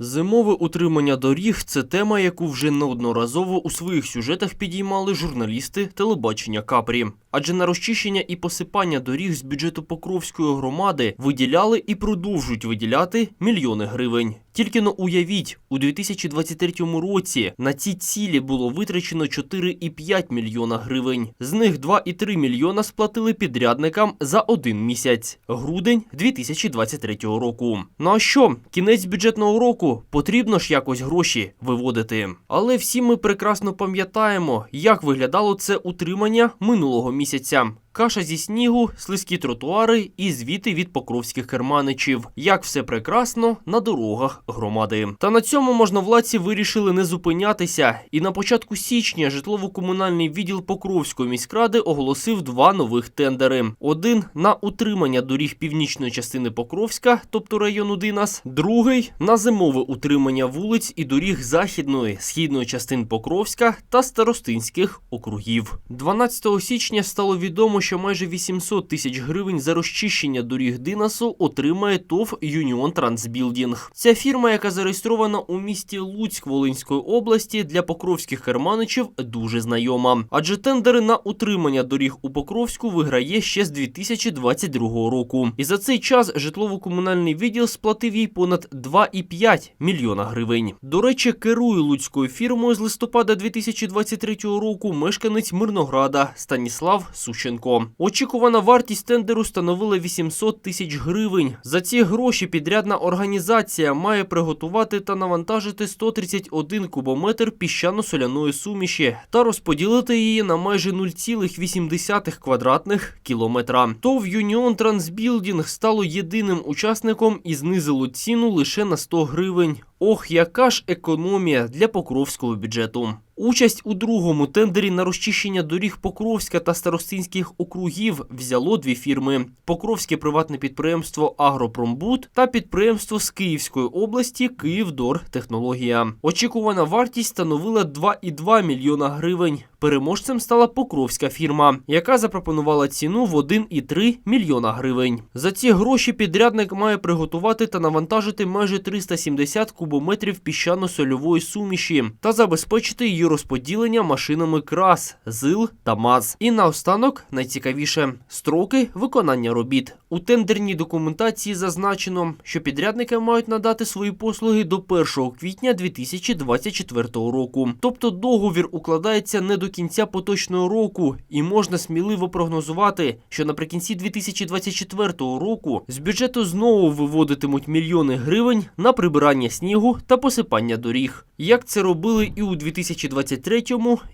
Зимове утримання доріг це тема, яку вже неодноразово у своїх сюжетах підіймали журналісти телебачення Капрі. Адже на розчищення і посипання доріг з бюджету Покровської громади виділяли і продовжують виділяти мільйони гривень. Тільки но уявіть, у 2023 році на ці цілі було витрачено 4,5 мільйона гривень. З них 2,3 мільйона сплатили підрядникам за один місяць грудень 2023 року. Ну а що, кінець бюджетного року потрібно ж якось гроші виводити. Але всі ми прекрасно пам'ятаємо, як виглядало це утримання минулого місяця. Каша зі снігу, слизькі тротуари і звіти від покровських керманичів. Як все прекрасно на дорогах громади. Та на цьому можновладці вирішили не зупинятися. І на початку січня житлово-комунальний відділ Покровської міськради оголосив два нових тендери: один на утримання доріг північної частини Покровська, тобто району Динас, другий на зимове утримання вулиць і доріг західної, східної частин Покровська та старостинських округів. 12 січня стало відомо, що майже 800 тисяч гривень за розчищення доріг Динасу отримає ТОВ Юніон Трансбілдінг. Ця фірма, яка зареєстрована у місті Луцьк Волинської області, для покровських керманичів дуже знайома. Адже тендери на утримання доріг у Покровську виграє ще з 2022 року. І за цей час житлово-комунальний відділ сплатив їй понад 2,5 мільйона гривень. До речі, керує луцькою фірмою з листопада 2023 року мешканець Мирнограда Станіслав Сущенко. Очікувана вартість тендеру становила 800 тисяч гривень. За ці гроші підрядна організація має приготувати та навантажити 131 кубометр піщано-соляної суміші та розподілити її на майже 0,8 квадратних кілометра. ТОВ Юніон Трансбілдінг стало єдиним учасником і знизило ціну лише на 100 гривень. Ох, яка ж економія для покровського бюджету. Участь у другому тендері на розчищення доріг Покровська та Старостинських округів взяло дві фірми: Покровське приватне підприємство Агропромбуд та підприємство з Київської області Київдор Технологія. Очікувана вартість становила 2,2 мільйона гривень. Переможцем стала покровська фірма, яка запропонувала ціну в 1,3 мільйона гривень. За ці гроші підрядник має приготувати та навантажити майже 370 кубометрів піщано-сольової суміші та забезпечити її розподілення машинами КРАС, ЗИЛ та МАЗ. І наостанок найцікавіше строки виконання робіт. У тендерній документації зазначено, що підрядники мають надати свої послуги до 1 квітня 2024 року. Тобто договір укладається не до кінця поточного року, і можна сміливо прогнозувати, що наприкінці 2024 року з бюджету знову виводитимуть мільйони гривень на прибирання снігу та посипання доріг, як це робили і у 2023,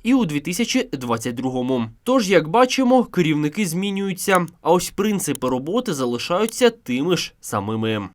і у 2022. Тож, як бачимо, керівники змінюються, а ось принципи роботи залишаються тими ж самими.